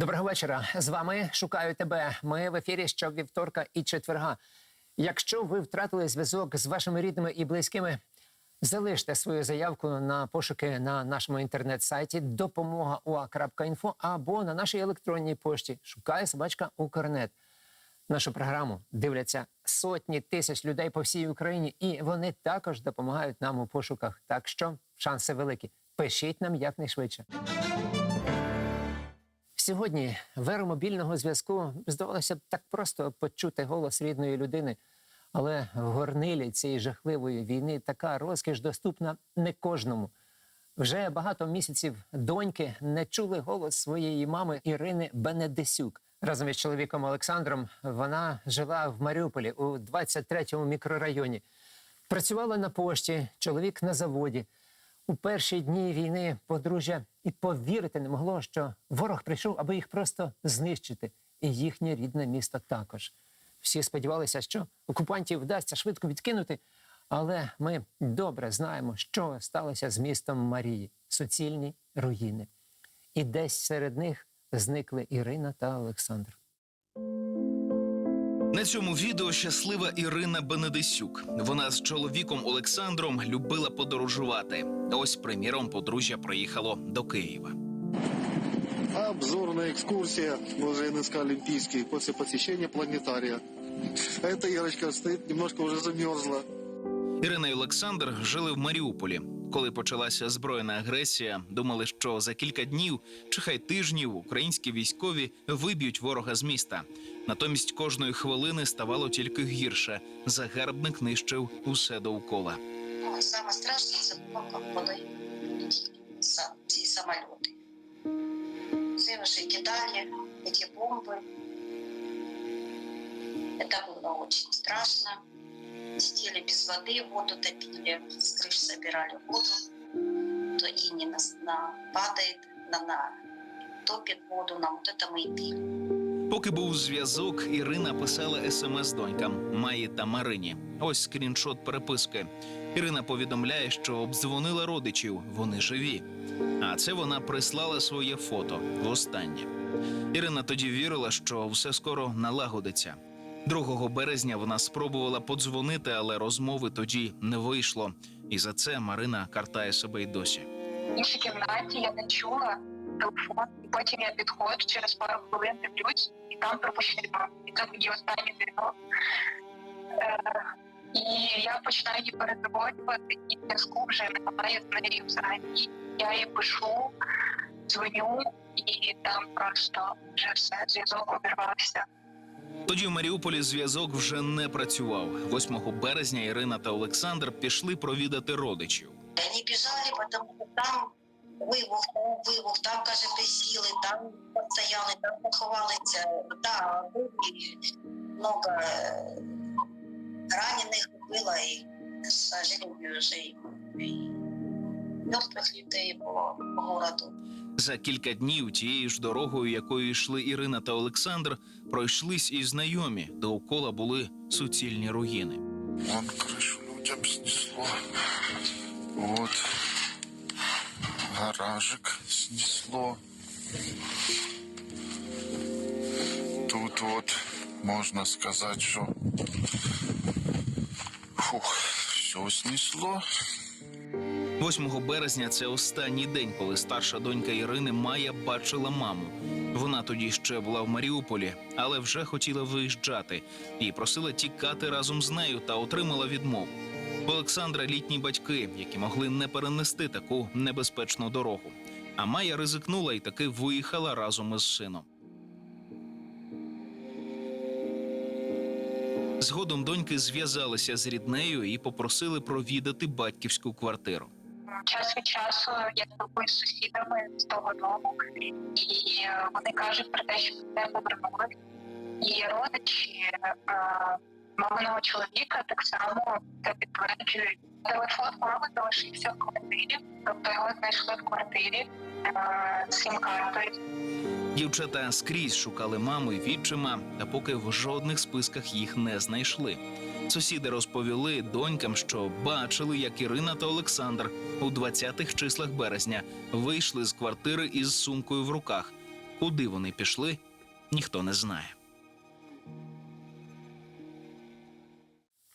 Доброго вечора. З вами шукаю тебе. Ми в ефірі щовівторка і четверга. Якщо ви втратили зв'язок з вашими рідними і близькими, залиште свою заявку на пошуки на нашому інтернет-сайті допомога.ua.info або на нашій електронній пошті шукає собачка Укрнет. Нашу програму дивляться сотні тисяч людей по всій Україні, і вони також допомагають нам у пошуках. Так що шанси великі. Пишіть нам якнайшвидше. Сьогодні в еру мобільного зв'язку здавалося б так просто почути голос рідної людини, але в горнилі цієї жахливої війни така розкіш доступна не кожному. Вже багато місяців доньки не чули голос своєї мами Ірини Бенедесюк. Разом із чоловіком Олександром вона жила в Маріуполі у 23-му мікрорайоні. Працювала на пошті, чоловік на заводі. У перші дні війни подружжя і повірити не могло, що ворог прийшов, аби їх просто знищити, і їхнє рідне місто також. Всі сподівалися, що окупантів вдасться швидко відкинути, але ми добре знаємо, що сталося з містом Марії суцільні руїни. І десь серед них зникли Ірина та Олександр. На цьому відео щаслива Ірина Бенедисюк. Вона з чоловіком Олександром любила подорожувати. Ось, приміром, подружжя приїхало до Києва. Обзорная экскурсия в НСК Олимпийский после посещения планетария. Эта Ирочка стоит, немножко уже замерзла. Ірина і Олександр жили в Маріуполі. Коли почалася збройна агресія, думали, що за кілька днів чи хай тижнів українські військові виб'ють ворога з міста. Натомість кожної хвилини ставало тільки гірше. Загарбник нищив усе довкола. Ну, Саме страшне це було, коли ці самоліти. Це вже кидали ці бомби. Это было очень страшно Сидели без воды, воду топили, с крыш собирали воду. То и не на, на падает, на, на топит воду, нам вот это мы и пили. Поки був зв'язок, Ірина писала смс донькам Маї та Марині. Ось скріншот переписки. Ірина повідомляє, що обдзвонила родичів, вони живі. А це вона прислала своє фото востаннє. Ірина тоді вірила, що все скоро налагодиться. 2 березня вона спробувала подзвонити, але розмови тоді не вийшло. І за це Марина картає себе й досі. В кімнаті я не чула телефон, і потім я підходжу через пару хвилин дивлюсь, і там пропущений дзвінок. І це тоді останній дзвінок. Е, і я починаю її передзвонювати, і зв'язку вже немає з нею взагалі. Я їй пишу, дзвоню, і там просто вже все, зв'язок обірвався. Тоді в Маріуполі зв'язок вже не працював. 8 березня Ірина та Олександр пішли провідати родичів. Они бежали, потому что там вибух, вибух, там, каже, присіли, там стояли, там поховалися. Да, много е, ранених було, і, к вже мертвих людей було по городу. За кілька днів тією ж дорогою, якою йшли Ірина та Олександр, пройшлись і знайомі. Довкола були суцільні руїни. Вон крышу людям снесло. Вот. Гаражик снесло. Тут вот можно сказать, что фух, все снесло. 8 березня це останній день, коли старша донька Ірини Майя бачила маму. Вона тоді ще була в Маріуполі, але вже хотіла виїжджати і просила тікати разом з нею та отримала відмову. У Олександра літні батьки, які могли не перенести таку небезпечну дорогу. А Майя ризикнула і таки виїхала разом із сином. Згодом доньки зв'язалися з ріднею і попросили провідати батьківську квартиру. Час від часу я спілкуюся з сусідами з того дому, і е, вони кажуть про те, що не повернули. І родичі е, маминого чоловіка так само це підтверджують. Телефон мами залишився в квартирі, тобто його знайшли в квартирі е, сім-картою. Дівчата скрізь шукали маму і відчима, та поки в жодних списках їх не знайшли. Сусіди розповіли донькам, що бачили, як Ірина та Олександр у 20-х числах березня вийшли з квартири із сумкою в руках. Куди вони пішли, ніхто не знає.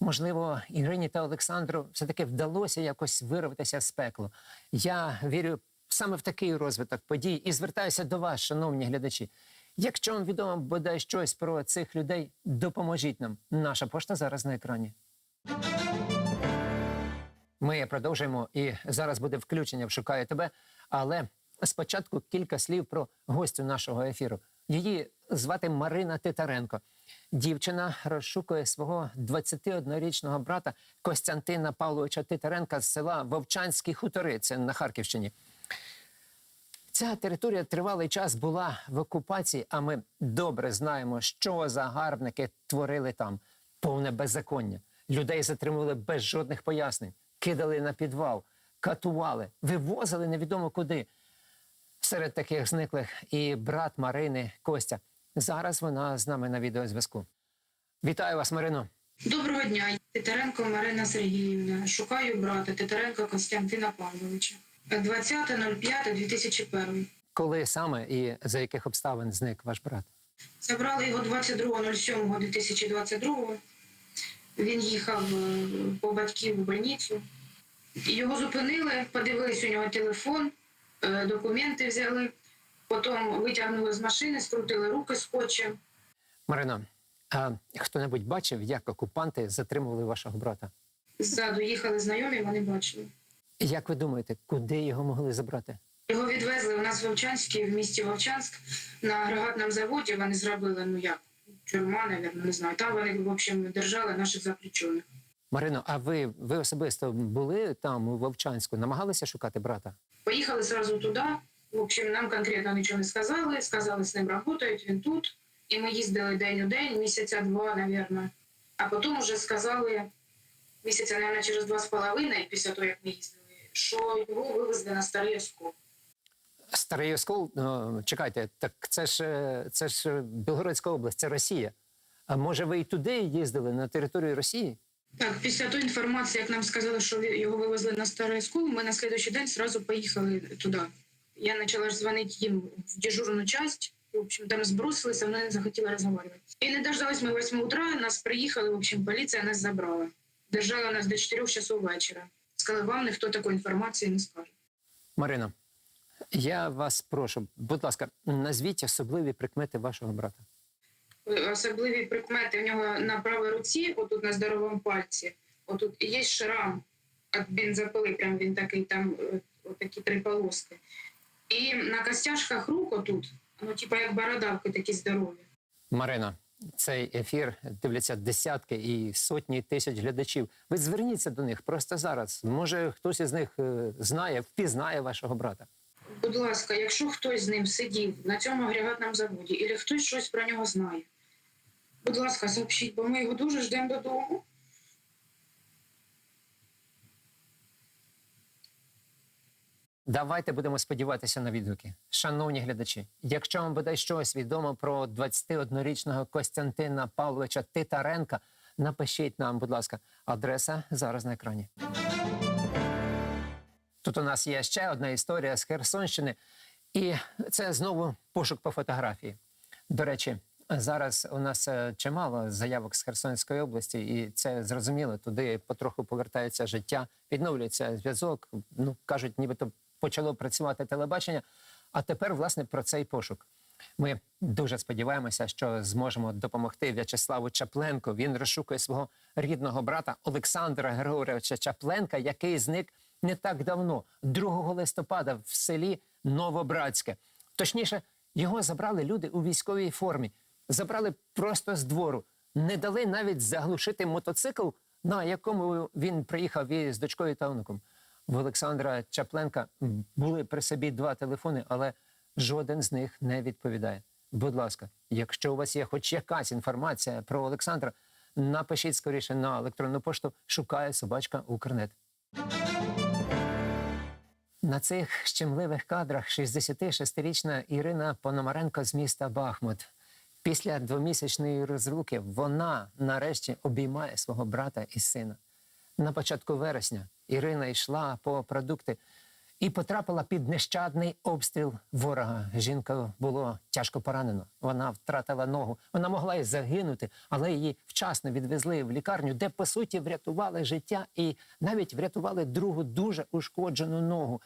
Можливо, Ірині та Олександру все-таки вдалося якось вирватися з пеклу. Я вірю саме в такий розвиток подій і звертаюся до вас, шановні глядачі. Якщо вам відомо бодай щось про цих людей, допоможіть нам. Наша пошта зараз на екрані. Ми продовжуємо і зараз буде включення в «Шукаю тебе. Але спочатку кілька слів про гостю нашого ефіру. Її звати Марина Титаренко. Дівчина розшукує свого 21-річного брата Костянтина Павловича Титаренка з села Вовчанські хутори. Це на Харківщині. Ця територія тривалий час була в окупації, а ми добре знаємо, що загарбники творили там. Повне беззаконня. Людей затримували без жодних пояснень, кидали на підвал, катували, вивозили невідомо куди. Серед таких зниклих і брат Марини Костя. Зараз вона з нами на відеозв'язку. Вітаю вас, Марино. Доброго дня, Титаренко Марина Сергіївна. Шукаю брата Титаренка Костянтина Павловича. 20.05.2001. Коли саме і за яких обставин зник ваш брат? Забрали його 22.07.2022. Він їхав е, по батьків у больницю. Його зупинили, подивились у нього телефон, е, документи взяли, потім витягнули з машини, скрутили руки скотчем. Марино, а хто-небудь бачив, як окупанти затримували вашого брата? Ззаду їхали знайомі, вони бачили. Як ви думаєте, куди його могли забрати? Його відвезли у нас в Вовчанській, в місті Вовчанськ, на агрегатному заводі. Вони зробили, ну як, тюрма, навірно, не знаю. Там вони, в общем, держали наших заключених. Марино, а ви, ви особисто були там у Вовчанську, намагалися шукати брата? Поїхали сразу туди. В общем, нам конкретно нічого не сказали. Сказали, з ним працюють, він тут. І ми їздили день у день, місяця два, навірно. А потім вже сказали, місяця, навірно, через два з половиною, після того, як ми їздили, що його вивезли на старий оскол. Старий Оскол, ну, чекайте, так це ж це ж Білгородська область, це Росія. А може ви і туди їздили на територію Росії? Так, після тої інформації, як нам сказали, що його вивезли на старий оскол, ми на слідуючий день одразу поїхали туди. Я почала ж дзвонити їм в дежурну часть. В общем, там збросилися, вони не захотіли розмовляти. І не дождались ми 8 утра, нас приїхали, в общем, поліція нас забрала. Держала нас до 4 часов вечора. Вам ніхто такої інформації не скаже. Марино, я вас прошу, будь ласка, назвіть особливі прикмети вашого брата. Е, Особливі прикмети в нього на правій руці, отут на здоровому пальці, отут є шрам від бензопили, прям він такий, там е, такі три полоски. І на костяшках рук отут, ну, типа як бородавки такі здорові. Марино, цей ефір дивляться десятки і сотні тисяч глядачів. Ви зверніться до них просто зараз. Може, хтось із них е, знає, впізнає вашого брата. Будь ласка, якщо хтось з ним сидів на цьому агрегатному заводі, або хтось щось про нього знає, будь ласка, сообщіть, бо ми його дуже ждемо додому. Давайте будемо сподіватися на відгуки. Шановні глядачі, якщо вам бодай щось відомо про 21-річного Костянтина Павловича Титаренка, напишіть нам, будь ласка, адреса зараз на екрані. Тут у нас є ще одна історія з Херсонщини, і це знову пошук по фотографії. До речі, зараз у нас е, чимало заявок з Херсонської області, і це зрозуміло. Туди потроху повертається життя, відновлюється зв'язок. Ну кажуть, нібито почало працювати телебачення. А тепер, власне, про цей пошук. Ми дуже сподіваємося, що зможемо допомогти В'ячеславу Чапленку. Він розшукує свого рідного брата Олександра Григоровича Чапленка, який зник не так давно, 2 листопада, в селі Новобратське. Точніше, його забрали люди у військовій формі. Забрали просто з двору, не дали навіть заглушити мотоцикл, на якому він приїхав із дочкою та онуком. В Олександра Чапленка були при собі два телефони, але жоден з них не відповідає. Будь ласка, якщо у вас є хоч якась інформація про Олександра, напишіть скоріше на електронну пошту шукає собачка Укрнет. На цих щемливих кадрах 66-річна Ірина Пономаренко з міста Бахмут. Після двомісячної розлуки вона нарешті обіймає свого брата і сина. На початку вересня Ірина йшла по продукти і потрапила під нещадний обстріл ворога. Жінка було тяжко поранено. Вона втратила ногу. Вона могла й загинути, але її вчасно відвезли в лікарню, де по суті врятували життя і навіть врятували другу дуже ушкоджену ногу.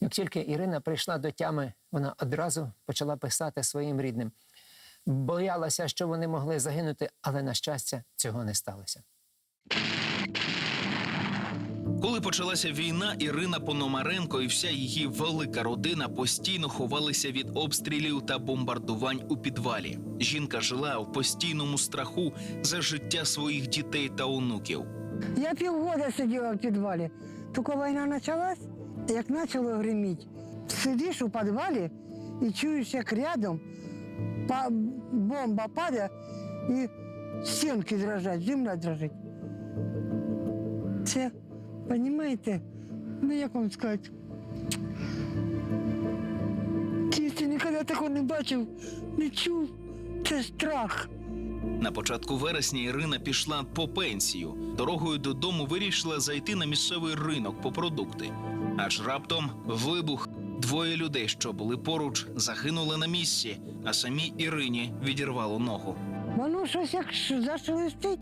Як тільки Ірина прийшла до тями, вона одразу почала писати своїм рідним. Боялася, що вони могли загинути, але на щастя цього не сталося. Коли почалася війна, Ірина Пономаренко і вся її велика родина постійно ховалися від обстрілів та бомбардувань у підвалі. Жінка жила в постійному страху за життя своїх дітей та онуків. Я півгода сиділа в підвалі. Тільки війна почалась, як почало гриміти, сидиш у підвалі і чуєш, як рядом бомба падає і стінки дрожать, земля дрожить. Це, розумієте, ну як вам сказати, чисто ніколи такого не бачив, не чув. Це страх. На початку вересня Ірина пішла по пенсію. Дорогою додому вирішила зайти на місцевий ринок по продукти. Аж раптом вибух. Двоє людей, що були поруч, загинули на місці, а самій Ірині відірвало ногу. Воно щось як зашелестить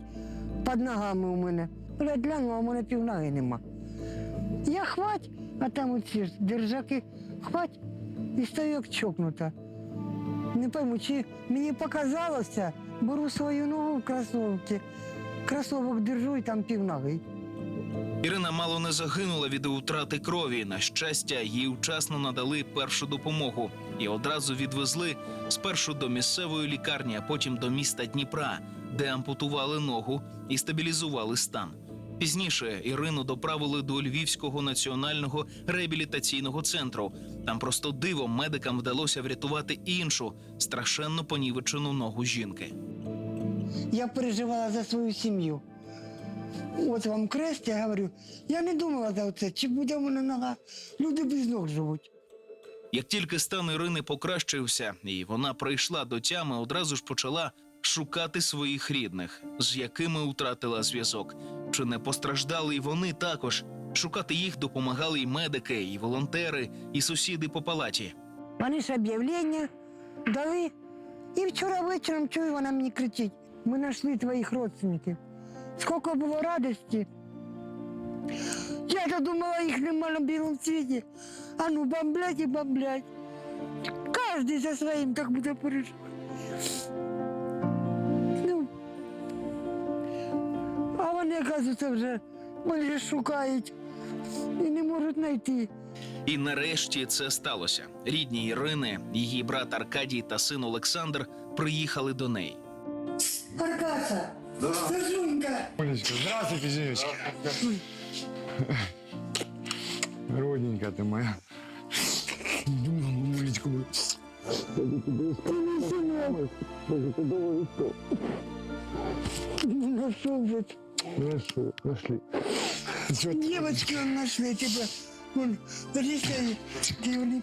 під ногами у мене. Я глянула, а у мене півноги нема. Я хвать, а там оці ж держаки хвать і стою як чокнута. Не пойму, чи мені показалося, беру свою ногу в кросовки, кросовок держу і там півноги. Ірина мало не загинула від утрати крові. На щастя, їй вчасно надали першу допомогу і одразу відвезли спершу до місцевої лікарні, а потім до міста Дніпра, де ампутували ногу і стабілізували стан. Пізніше Ірину доправили до Львівського національного реабілітаційного центру. Там просто дивом медикам вдалося врятувати іншу страшенно понівечену ногу жінки. Я переживала за свою сім'ю. От вам крест, я говорю, я не думала за це, чи буде мене нога. Люди без ног живуть. Як тільки стан Ірини покращився, і вона прийшла до тями, одразу ж почала шукати своїх рідних, з якими втратила зв'язок. Чи не постраждали й вони також? Шукати їх допомагали і медики, і волонтери, і сусіди по палаті. Вони ж об'явлення дали. І вчора вечором чую, вона мені кричить. Ми знайшли твоїх родственників. Скільки було радості. Я то думала, їх нема на білому світі. А ну бомблять і бомблять. Кожен за своїм так буде переживати. Оказується, вже мене шукають і не можуть знайти. І нарешті це сталося. Рідні Ірини, її брат Аркадій та син Олександр приїхали до неї. Аркаша, Сашунька, Олечка, здравствуйте, Зиночка. Родненькая ты моя. Олечка, нашел же. нашли, нашли. Чё ты? Девочки он нашли тебя. Вон, решение. Ты вони-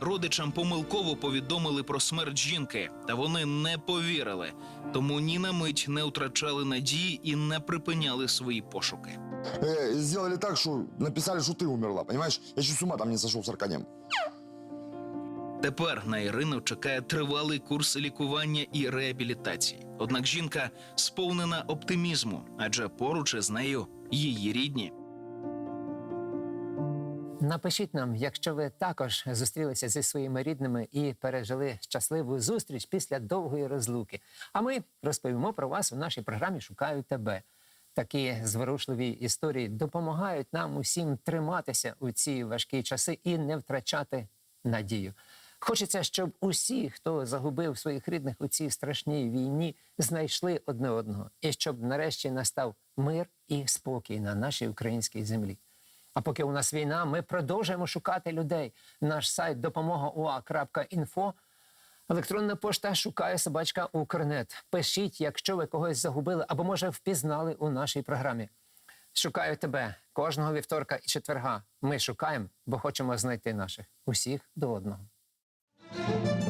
Родичам помилково повідомили про смерть жінки, та вони не повірили. Тому ні на мить не втрачали надії і не припиняли свої пошуки. Э, сделали так, что написали, что ты умерла, понимаешь? Я чуть с ума там не сошел с Аркадием. Тепер на Ірину чекає тривалий курс лікування і реабілітації. Однак жінка сповнена оптимізму, адже поруч із нею її рідні. Напишіть нам, якщо ви також зустрілися зі своїми рідними і пережили щасливу зустріч після довгої розлуки. А ми розповімо про вас у нашій програмі Шукаю тебе. Такі зворушливі історії допомагають нам усім триматися у ці важкі часи і не втрачати надію. Хочеться, щоб усі, хто загубив своїх рідних у цій страшній війні, знайшли одне одного, і щоб нарешті настав мир і спокій на нашій українській землі. А поки у нас війна, ми продовжуємо шукати людей. Наш сайт допомога.ua.info, електронна пошта шукає собачка Укрнет. Пишіть, якщо ви когось загубили або може впізнали у нашій програмі. Шукаю тебе кожного вівторка і четверга. Ми шукаємо, бо хочемо знайти наших усіх до одного. Thank you.